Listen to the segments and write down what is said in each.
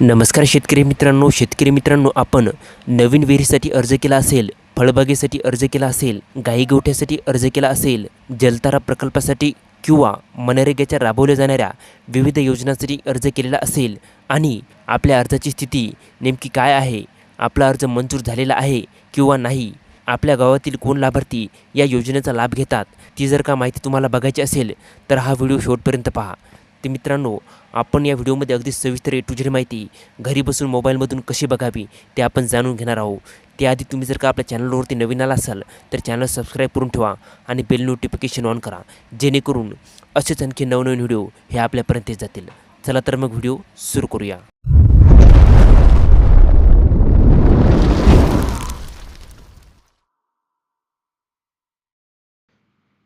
नमस्कार शेतकरी मित्रांनो शेतकरी मित्रांनो आपण नवीन विहिरीसाठी अर्ज केला असेल फळबागेसाठी अर्ज केला असेल गाईगोठ्यासाठी अर्ज केला असेल जलतारा प्रकल्पासाठी किंवा मनरेगाच्या राबवल्या जाणाऱ्या विविध योजनांसाठी अर्ज केलेला असेल आणि आपल्या अर्जाची स्थिती नेमकी काय आहे आपला अर्ज मंजूर झालेला आहे किंवा नाही आपल्या गावातील कोण लाभार्थी या योजनेचा लाभ घेतात ती जर का माहिती तुम्हाला बघायची असेल तर हा व्हिडिओ शेवटपर्यंत पहा. ते मित्रांनो आपण या व्हिडिओमध्ये अगदी सविस्तर ए टू झेड माहिती घरी बसून मोबाईलमधून कशी बघावी ते आपण जाणून घेणार आहोत. त्याआधी तुम्ही जर का आपल्या चॅनलवरती नवीन आला असाल तर चॅनल सबस्क्राईब करून ठेवा आणि बेल नोटिफिकेशन ऑन करा जेणेकरून असेच आणखी नवनवीन व्हिडिओ हे आपल्यापर्यंत जातील. चला तर मग व्हिडिओ सुरू करूया.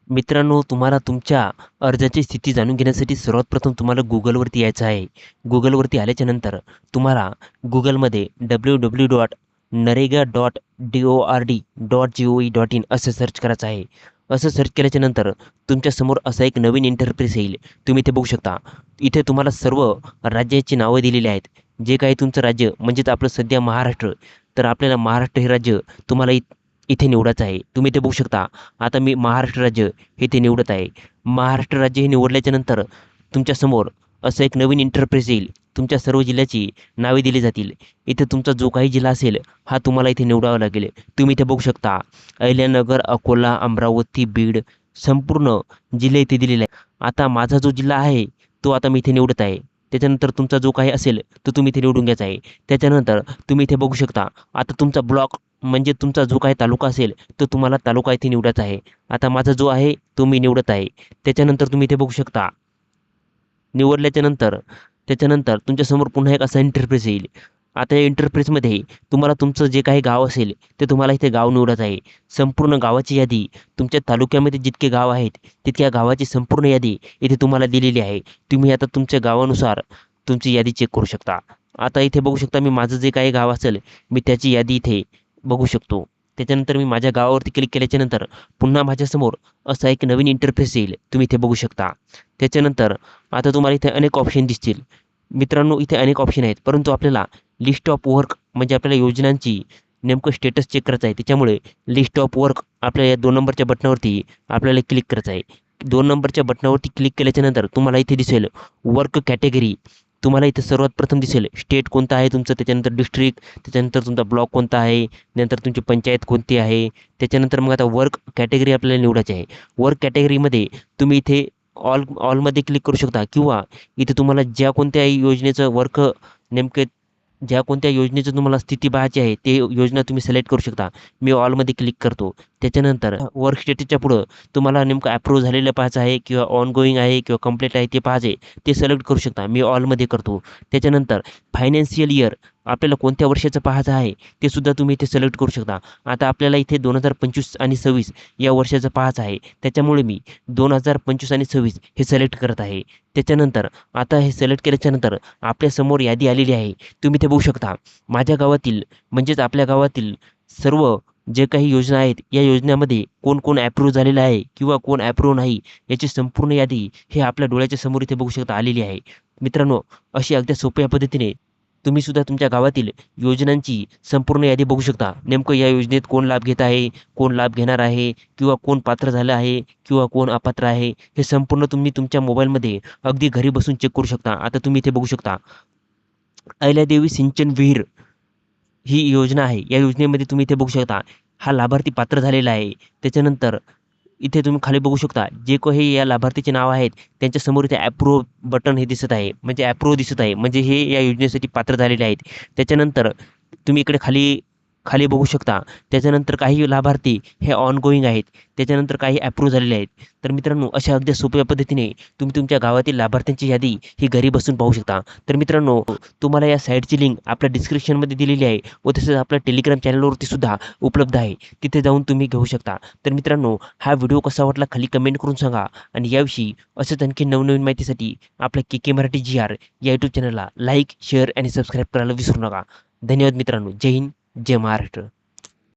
मित्रांनो तुम्हाला तुमच्या अर्जाची स्थिती जाणून घेण्यासाठी सर्वात प्रथम तुम्हाला गुगलवरती यायचं आहे. गुगलवरती आल्याच्यानंतर तुम्हाला गुगलमध्ये W W dot NREGA dot D O R D dot G O E dot in असं सर्च करायचं आहे. असं सर्च केल्याच्यानंतर तुमच्यासमोर असा एक नवीन इंटरप्रेस येईल. तुम्ही इथे बघू शकता. इथे तुम्हाला सर्व राज्याची नावं दिलेली आहेत. जे काही तुमचं राज्य म्हणजेच आपलं सध्या महाराष्ट्र तर आपल्याला महाराष्ट्र हे राज्य तुम्हाला इ इथे निवडायचं आहे. तुम्ही ते बघू शकता आता मी महाराष्ट्र राज्य हे ते निवडत आहे. महाराष्ट्र राज्य हे निवडल्याच्या नंतर तुमच्यासमोर असं एक नवीन इंटरप्रेस येईल. तुमच्या सर्व जिल्ह्याची नावे दिली जातील. इथे तुमचा जो काही जिल्हा असेल हा तुम्हाला इथे निवडावा लागेल. तुम्ही इथे बघू शकता अहिल्यानगर अकोला अमरावती बीड संपूर्ण जिल्हे इथे दिलेले आहे आता माझा जो जिल्हा आहे तो आता मी इथे निवडत आहे. त्याच्यानंतर तुमचा जो काही असेल तो तुम्ही इथे निवडून घ्यायचा आहे. त्याच्यानंतर तुम्ही इथे बघू शकता आता तुमचा ब्लॉक म्हणजे तुमचा जो काही तालुका असेल तो तुम्हाला तालुका इथे निवडायचा आहे. आता माझा जो आहे तो मी निवडत आहे. त्याच्यानंतर तुम्ही इथे बघू शकता. निवडल्याच्या नंतर त्याच्यानंतर तुमच्यासमोर पुन्हा एक असा इंटरफेस येईल. आता या इंटरफेसमध्ये तुम्हाला तुमचं जे काही गाव असेल ते तुम्हाला इथे गाव निवडायचं आहे. संपूर्ण गावाची यादी तुमच्या तालुक्यामध्ये जितके गाव आहेत तितक्या गावाची संपूर्ण यादी इथे तुम्हाला दिलेली आहे. तुम्ही आता तुमच्या गावानुसार तुमची यादी चेक करू शकता. आता इथे बघू शकता मी माझं जे काही गाव असेल मी त्याची यादी इथे बघू शकतो. त्याच्यानंतर मी माझ्या गावावरती क्लिक केल्याच्यानंतर पुन्हा माझ्यासमोर असा एक नवीन इंटरफेस येईल. तुम्ही इथे बघू शकता. त्याच्यानंतर आता तुम्हाला इथे अनेक ऑप्शन दिसतील. मित्रांनो इथे अनेक ऑप्शन आहेत. परंतु आपल्याला लिस्ट ऑफ वर्क म्हणजे आपल्याला योजनांची नेमकं स्टेटस चेक करायचं आहे. त्याच्यामुळे लिस्ट ऑफ वर्क आपल्या या दोन नंबरच्या बटनावरती आपल्याला क्लिक करायचं आहे. दोन नंबरच्या बटनावरती क्लिक केल्याच्यानंतर तुम्हाला इथे दिसेल वर्क कॅटेगरी तुम्हाला इथे सर्वात प्रथम दिसेल स्टेट कोणता आहे तुमचं? त्याच्यानंतर डिस्ट्रिक्ट त्याच्यानंतर तुमचा ब्लॉक कोणता आहे? नंतर तुमची पंचायत कोणती आहे? त्याच्यानंतर मग आता वर्क कॅटेगरी आपल्याला निवडायची आहे. वर्क कॅटेगरीमध्ये तुम्ही इथे ऑल ऑलमध्ये क्लिक करू शकता किंवा इथे तुम्हाला ज्या कोणत्याही योजनेचं वर्क नेमके ज्या कोणत्या योजनेचं तुम्हाला स्थिती पाहायची आहे ते योजना तुम्ही सिलेक्ट करू शकता. मी ऑलमध्ये क्लिक करतो. त्याच्यानंतर वर्क स्टेटसच्या पुढं तुम्हाला नेमकं अप्रूव्ह झालेलं पाहायचं आहे किंवा ऑन गोईंग आहे किंवा कंप्लीट आहे ते आहे ते सिलेक्ट करू शकता. मी ऑलमध्ये करतो. त्याच्यानंतर फायनान्शियल इयर आपल्याला कोणत्या वर्षाचं पाहायचं आहे ते सुद्धा तुम्ही इथे सिलेक्ट करू शकता. आता आपल्याला इथे दोन हजार पंचवीस आणि सव्वीस या वर्षाचं पाहायचं आहे. त्याच्यामुळे मी दोन हजार पंचवीस आणि सव्वीस हे सिलेक्ट करत आहे. त्याच्यानंतर आता हे सिलेक्ट केल्याच्यानंतर आपल्यासमोर यादी आलेली आहे. तुम्ही ते बघू शकता. माझ्या गावातील म्हणजेच आपल्या गावातील सर्व जे काही योजना आहेत या योजनेमध्ये कोण कोण ॲप्रूव्ह झालेलं आहे किंवा कोण ॲप्रूव्ह नाही याची संपूर्ण यादी हे आपल्या डोळ्याच्या समोर इथे बघू शकता आलेली आहे. मित्रांनो अशी अगदी सोप्या पद्धतीने तुम्ही सुद्धा तुमच्या गावातील योजनांची संपूर्ण यादी बघू शकता. नेमकं या योजनेत कोण लाभ घेत आहे कोण लाभ घेणार आहे किंवा कोण पात्र झालं आहे किंवा कोण अपात्र आहे हे संपूर्ण तुम्ही तुमच्या मोबाईलमध्ये अगदी घरी बसून चेक करू शकता. आता तुम्ही इथे बघू शकता. अहिल्यादेवी सिंचन विहीर ही योजना आहे. या योजनेमध्ये तुम्ही इथे बघू शकता हा लाभार्थी पात्र झालेला आहे. त्याच्यानंतर इथे तुम्ही खाली बघू शकता जे काही या लाभार्थीचे नाव आहेत त्यांच्यासमोर इथे ॲप्रूव्ह बटन हे दिसत आहे. म्हणजे ॲप्रूव्ह दिसत आहे. म्हणजे हे या योजनेसाठी पात्र झालेले आहेत. त्याच्यानंतर तुम्ही इकडे खाली खाली बघू शकता. त्याच्यानंतर काही लाभार्थी हे ऑन गोईंग आहेत. त्याच्यानंतर काही ॲप्रूव्ह झालेले आहेत. तर मित्रांनो अशा अगदी सोप्या पद्धतीने तुम्ही तुमच्या गावातील लाभार्थ्यांची यादी ही घरी बसून पाहू शकता. तर मित्रांनो तुम्हाला या साईटची लिंक आपल्या डिस्क्रिप्शनमध्ये दिलेली आहे व तसेच आपल्या टेलिग्राम चॅनलवरती सुद्धा उपलब्ध आहे. तिथे जाऊन तुम्ही घेऊ शकता. तर मित्रांनो हा व्हिडिओ कसा वाटला खाली कमेंट करून सांगा आणि याविषयी असंच आणखी नवनवीन माहितीसाठी आपल्या K K Marathi G R या यूट्यूब चॅनलला लाईक शेअर आणि सबस्क्राईब करायला विसरू नका. धन्यवाद मित्रांनो. जय हिंद. जय महाराष्ट्र